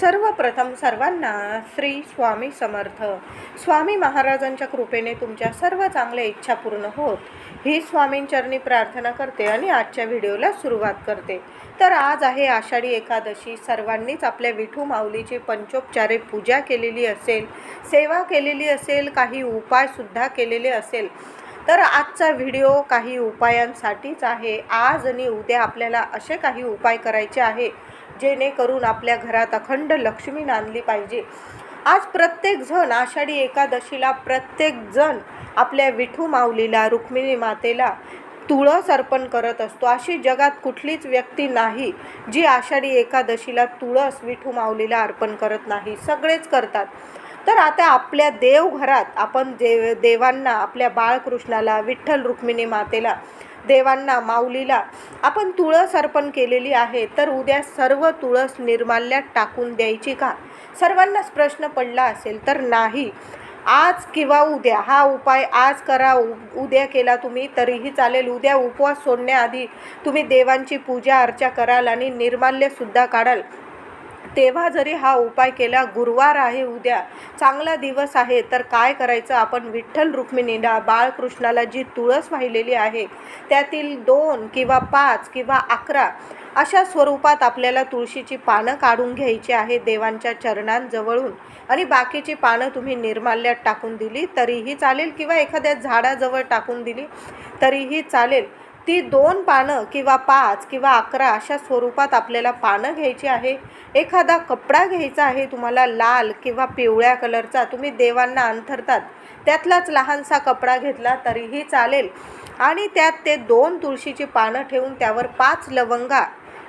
सर्वप्रथम सर्वांना श्री स्वामी समर्थ. स्वामी महाराजांच्या कृपेने तुमच्या सर्व चांगल्या इच्छा पूर्ण होत. ही स्वामींचरणी प्रार्थना करते आणि आजच्या व्हिडिओला सुरुवात करते. तर आज आहे आषाढी एकादशी. सर्वांनीच आपल्या विठू माऊलीची पंचोपचारे पूजा केलेली असेल सेवा केलेली असेल काही उपायसुद्धा केलेले असेल. तर आजचा व्हिडिओ काही उपायांसाठीच आहे. आज आणि उद्या आपल्याला असे काही उपाय करायचे आहे. जेणेकरून आपल्या घरात अखंड लक्ष्मी नांदली पाहिजे. आज प्रत्येकजण आषाढी एकादशीला प्रत्येकजण आपल्या विठू माऊलीला रुक्मिणी मातेला तुळस अर्पण करत असतो. अशी जगात कुठलीच व्यक्ती नाही जी आषाढी एकादशीला तुळस विठू माऊलीला अर्पण करत नाही. सगळेच करतात. तर आता आपल्या देवघरात आपण देव देवांना आपल्या बाळकृष्णाला विठ्ठल रुक्मिणी मातेला देवांना माऊलीला. आपण तुळस अर्पण केलेली आहे तर उद्या सर्व तुळस निर्माल्यात टाकून द्यायची का? सर्वांनाच प्रश्न पडला असेल तर नाही. आज किंवा उद्या. हा उपाय आज करा. उ- उद्या केला तुम्ही तरीही चालेल. उद्या उपवास सोडण्याआधी तुम्ही देवांची पूजा अर्चा कराल आणि निर्माल्यसुद्धा काढाल. तेव्हा जरी हा उपाय केला गुरुवार आहे उद्या चांगला दिवस आहे तर काय करायचं? आपण विठ्ठल रुक्मिणीला बाळकृष्णाला जी तुळस वाहिलेली आहे त्यातील दोन किंवा पाच किंवा अकरा अशा स्वरूपात आपल्याला तुळशीची पानं काढून घ्यायची आहे देवांच्या चरणांजवळून. आणि बाकीची पानं तुम्ही निर्माल्यात टाकून दिली तरीही चालेल किंवा एखाद्या झाडाजवळ टाकून दिली तरीही चालेल. ती दोन पानं किंवा पाच किंवा अकरा अशा स्वरूपात आपल्याला पानं घ्यायची आहे. एखादा कपडा घ्यायचा आहे तुम्हाला लाल किंवा पिवळ्या कलरचा तुम्ही देवांना अंथरतात. त्यातलाच लहानसा कपडा घेतला तरीही चालेल. आणि त्यात ते दोन तुळशीची पानं ठेवून त्यावर पाच लवंगा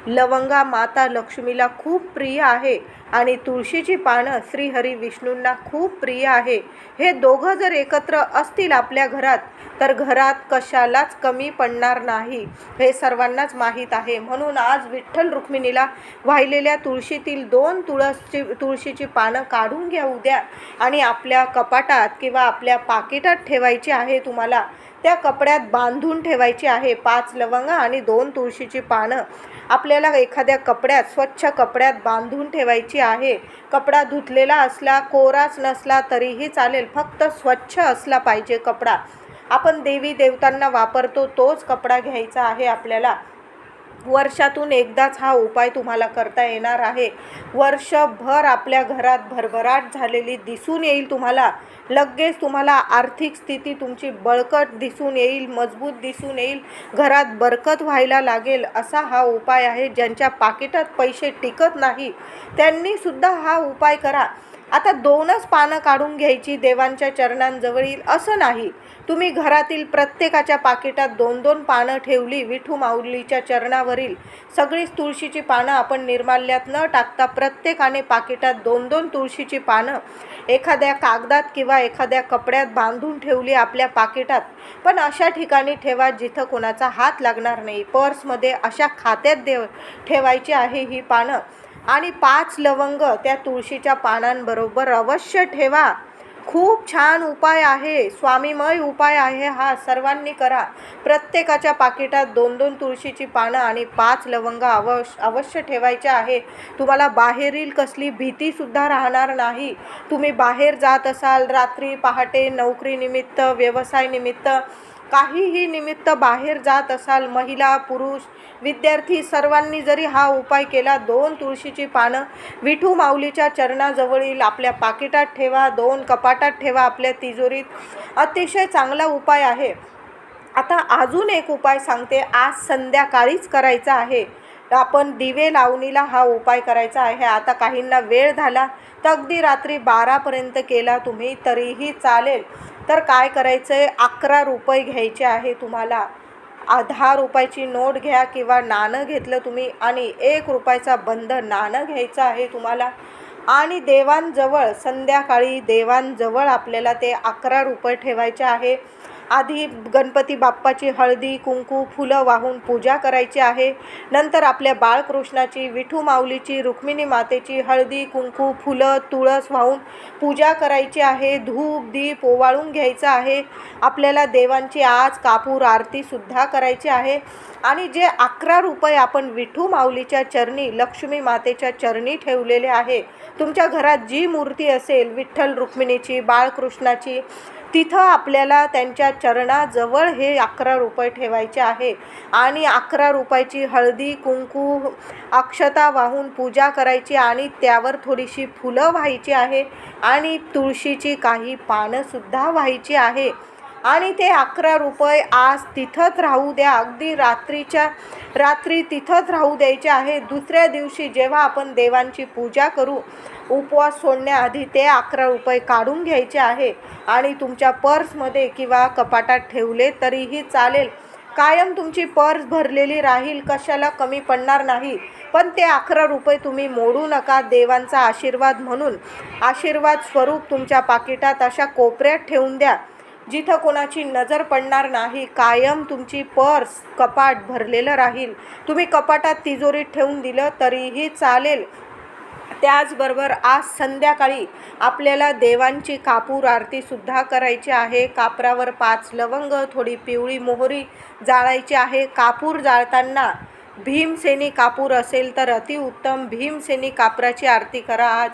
लवंगा माता लक्ष्मीला खूप प्रिय आहे आणि तुळशीची पानं श्रीहरी विष्णूंना खूप प्रिय आहे. हे दोघं जर एकत्र असतील आपल्या घरात तर घरात कशालाच कमी पडणार नाही. हे सर्वांनाच माहीत आहे. म्हणून आज विठ्ठल रुक्मिणीला वाहिलेल्या तुळशीतील दोन तुळसची तुळशीची पानं काढून घ्या उद्या. आणि आपल्या कपाटात किंवा आपल्या पाकिटात ठेवायची आहे तुम्हाला. त्या कपड्यात बांधून ठेवायची आहे. पाच लवंग आणि दोन तुळशीची पानं. आपल्याला एखाद्या कपड्यात स्वच्छ कपड्यात बांधून ठेवायची आहे. कपडा धुतलेला असला कोराच नसला तरीही चालेल. फक्त स्वच्छ असला पाहिजे कपडा. आपण देवी देवतांना वापरतो तोच कपडा घ्यायचा आहे आपल्याला. वर्षातून एकदाच हा उपाय तुम्हाला करता येणार आहे. वर्षभर आपल्या घरात भरभराट झालेली दिसून येईल तुम्हाला. लगेच तुम्हाला आर्थिक स्थिती तुमची बळकट दिसून येईल मजबूत दिसून येईल. घरात बरकत व्हायला लागेल असा हा उपाय आहे ज्यांच्या पाकिटात पैसे टिकत नाही. त्यांनीसुद्धा हा उपाय करा. आता दोनच पानं काढून घ्यायची देवांच्या चरणांजवळील असं नाही. तुम्ही घरातील प्रत्येकाच्या पाकिटात दोन दोन पानं ठेवली विठू माऊलीच्या चरणावरील. सगळीच तुळशीची पानं आपण निर्माल्यात न टाकता प्रत्येकाने पाकिटात दोन दोन तुळशीची पानं एखाद्या कागदात किंवा एखाद्या कपड्यात बांधून ठेवली आपल्या पाकिटात. पण अशा ठिकाणी ठेवा जिथं कोणाचा हात लागणार नाही. पर्समध्ये अशा खात्यात देव ठेवायची आहे ही पानं. आणि पाच लवंग त्या तुळशीच्या पानांबरोबर अवश्य ठेवा. खूप छान उपाय आहे. स्वामीमय उपाय आहे हा. सर्वांनी करा. प्रत्येकाच्या पाकिटात दोन दोन तुळशीची पानं आणि पाच लवंग अवश्य अवश्य ठेवायचे आहे. तुम्हाला बाहेरील कसली भीतीसुद्धा राहणार नाही. तुम्ही बाहेर जात असाल रात्री पहाटे नोकरीनिमित्त व्यवसायनिमित्त काहीही निमित्त बाहेर जात असाल महिला पुरुष विद्यार्थी सर्वांनी जरी हा उपाय केला दोन तुळशीची पानं विठू माऊलीच्या चरणाजवळील आपल्या पाकिटात ठेवा दोन कपाटात ठेवा आपल्या तिजोरीत. अतिशय चांगला उपाय आहे. आता अजून एक उपाय सांगते. आज संध्याकाळीच करायचा आहे. आपण दिवे लावणीला हा उपाय करायचा आहे. आता काहींना वेळ झाला तर अगदी रात्री बारापर्यंत केला तुम्ही तरीही चालेल. तर काय करायचं आहे अकरा रुपये घ्यायचे आहे तुम्हाला. दहा रुपयाची नोट घ्या किंवा नाणं घेतलं तुम्ही आणि एक रुपयाचा बंद नाणं घ्यायचं आहे तुम्हाला. आणि देवांजवळ संध्याकाळी देवांजवळ आपल्याला ते अकरा रुपये ठेवायचे आहे. आधी गणपती बाप्पाची हळदी कुंकू फुलं वाहून पूजा करायची आहे. नंतर आपल्या बाळकृष्णाची विठू माऊलीची रुक्मिणी मातेची हळदी कुंकू फुलं तुळस वाहून पूजा करायची आहे. धूप दीप ओवाळून घ्यायचं आहे. आपल्याला देवांची आज कापूर आरतीसुद्धा करायची आहे. आणि जे अकरा रुपये आपण विठू माऊलीच्या चरणी लक्ष्मी मातेच्या चरणी ठेवलेले आहे. तुमच्या घरात जी मूर्ती असेल विठ्ठल रुक्मिणीची बाळकृष्णाची तिथं आपल्याला त्यांच्या चरणाजवळ हे अकरा रुपये ठेवायचे आहे. आणि अकरा रुपयाची हळदी कुंकू अक्षता वाहून पूजा करायची आणि त्यावर थोडीशी फुलं व्हायची आहे. आणि तुळशीची काही पानंसुद्धा व्हायची आहे. आणि ते अकरा रुपये आज तिथंच राहू द्या. अगदी रात्रीच्या रात्री तिथंच राहू द्यायचे आहे. दुसऱ्या दिवशी जेव्हा आपण देवांची पूजा करू उपवास सोडण्याआधी ते अकरा रुपये काढून घ्यायचे आहे. आणि तुमच्या पर्समध्ये किंवा कपाटात ठेवले तरीही चालेल. कायम तुमची पर्स भरलेली राहील. कशाला कमी पडणार नाही. पण ते अकरा रुपये तुम्ही मोडू नका. देवांचा आशीर्वाद म्हणून. आशीर्वाद स्वरूप तुमच्या पाकिटात अशा कोपऱ्यात ठेवून द्या. जिथं कोणाची नजर पडणार नाही कायम तुमची पर्स कपाट भरलेलं राहील. तुम्ही कपाटात तिजोरीत ठेवून दिलं तरीही चालेल. त्याचबरोबर आज संध्याकाळी आपल्याला देवांची कापूर आरतीसुद्धा करायची आहे. कापरावर पाच लवंग थोडी पिवळी मोहरी जाळायची आहे. कापूर जाळताना भीमसेनी कापूर असेल तर अतिउत्तम. भीमसेनी कापराची आरती करा आज.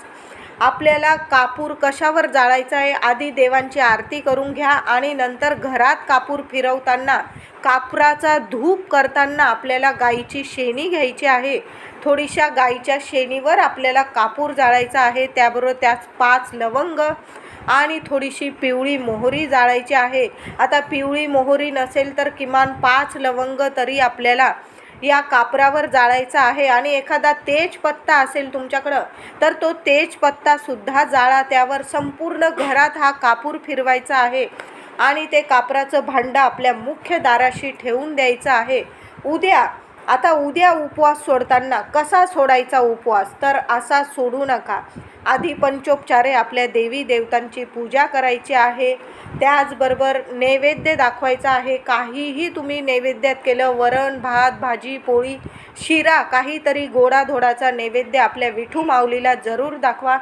आपल्याला कापूर कशावर जाळायचा आहे? आधी देवांची आरती करून घ्या आणि नंतर घरात कापूर फिरवताना कापराचा धूप करताना आपल्याला गाईची शेणी घ्यायची आहे. थोडीशा गाईच्या शेणीवर आपल्याला कापूर जाळायचा आहे. त्याबरोबर त्यात पाच लवंग आणि थोडीशी पिवळी मोहरी जाळायची आहे. आता पिवळी मोहरी नसेल तर किमान पाच लवंग तरी आपल्याला या कापरावर जाळायचा आहे आणि एखादा तेजपत्ता असेल तुमच्याकडं तर तो तेजपत्तासुद्धा जाळा. त्यावर संपूर्ण घरात हा कापूर फिरवायचा आहे आणि ते कापराचं भांडं आपल्या मुख्य दाराशी ठेवून द्यायचं आहे. उद्या आता उद्या उपवास सोडताना कसा सोडायचा उपवास? तर असा सोडू नका. आधी पंचोपचारे आपल्या देवी देवतांची पूजा करायची आहे. त्याचबरोबर नैवेद्य दाखवायचा आहे. काहीही तुम्ही नैवेद्यात केलं वरण भात भाजी पोळी शिरा काहीतरी गोडाधोडाचा नैवेद्य आपल्या विठू माऊलीला जरूर दाखवा.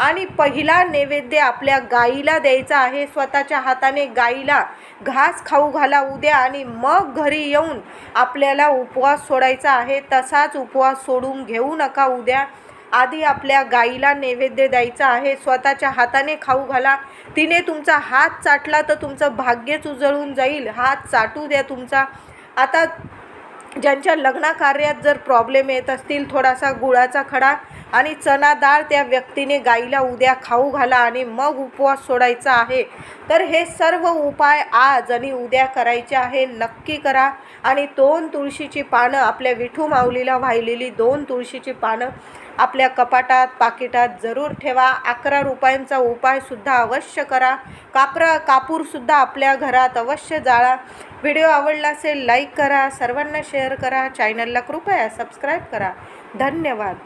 आणि पहिला नैवेद्य आपल्या गाईला द्यायचा आहे. स्वतःच्या हाताने गाईला घास खाऊ घाला उद्या आणि मग घरी येऊन आपल्याला उपवास सोडायचा आहे. तसाच उपवास सोडून घेऊ नका उद्या आधी आपल्या गाईला नैवेद्य द्यायचा आहे. स्वतःच्या हाताने खाऊ घाला. तिने तुमचा हात चाटला तर तुमचं भाग्यच उजळून जाईल. हात चाटू द्या तुमचा. आता ज्यांच्या लग्नाकार्यात जर प्रॉब्लेम येत असतील थोडासा गुळाचा खडा आणि चणा डाळ त्या व्यक्तीने गाईला उद्या खाऊ घाला आणि मग उपवास सोडायचा आहे. तर हे सर्व उपाय आज आणि उद्या करायचे आहे. नक्की करा. आणि दोन तुळशीची पानं आपल्या विठू माऊलीला वाहिलेली दोन तुळशीची पानं आपल्या कपाटात पाकिटात जरूर ठेवा. अकरा रुपयांचा उपायसुद्धा अवश्य करा. कापरा कापूरसुद्धा आपल्या घरात अवश्य जाळा. व्हिडिओ आवडला असेल लाईक करा. सर्वांना शेअर करा. चॅनलला कृपया सबस्क्राईब करा. धन्यवाद.